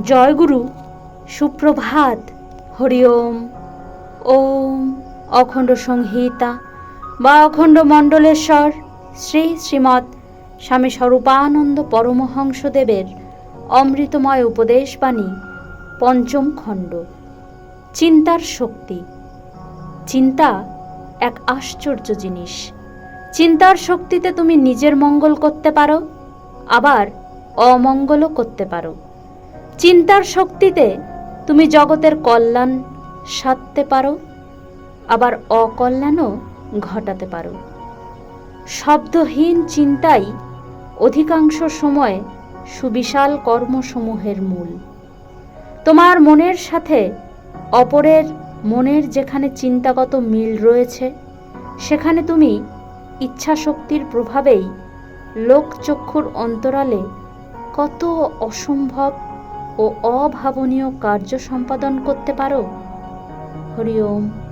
জয়গুরু, সুপ্রভাত। হরি ওম। ওম অখণ্ড সংহিতা বা অখণ্ড মণ্ডলেশ্বর। শ্রী শ্রীমৎ স্বামী স্বরূপানন্দ পরমহংসদেবের অমৃতময় উপদেশবাণী, পঞ্চম খণ্ড। চিন্তার শক্তি। চিন্তা এক আশ্চর্য জিনিস। চিন্তার শক্তিতে তুমি নিজের মঙ্গল করতে পারো, আবার অমঙ্গলও করতে পারো। চিন্তার শক্তিতে তুমি জগতের কল্যাণ সাধতে পারো, আবার অকল্যাণও ঘটাতে পারো। শব্দহীন চিন্তাই অধিকাংশ সময় সুবিশাল কর্মসমূহের মূল। তোমার মনের সাথে অপরের মনের যেখানে চিন্তাগত মিল রয়েছে, সেখানে তুমি ইচ্ছাশক্তির প্রভাবেই লোকচক্ষুর অন্তরালে কত অসম্ভব ও অভাবনীয় কার্য সম্পাদন করতে পারো? হরি ওম।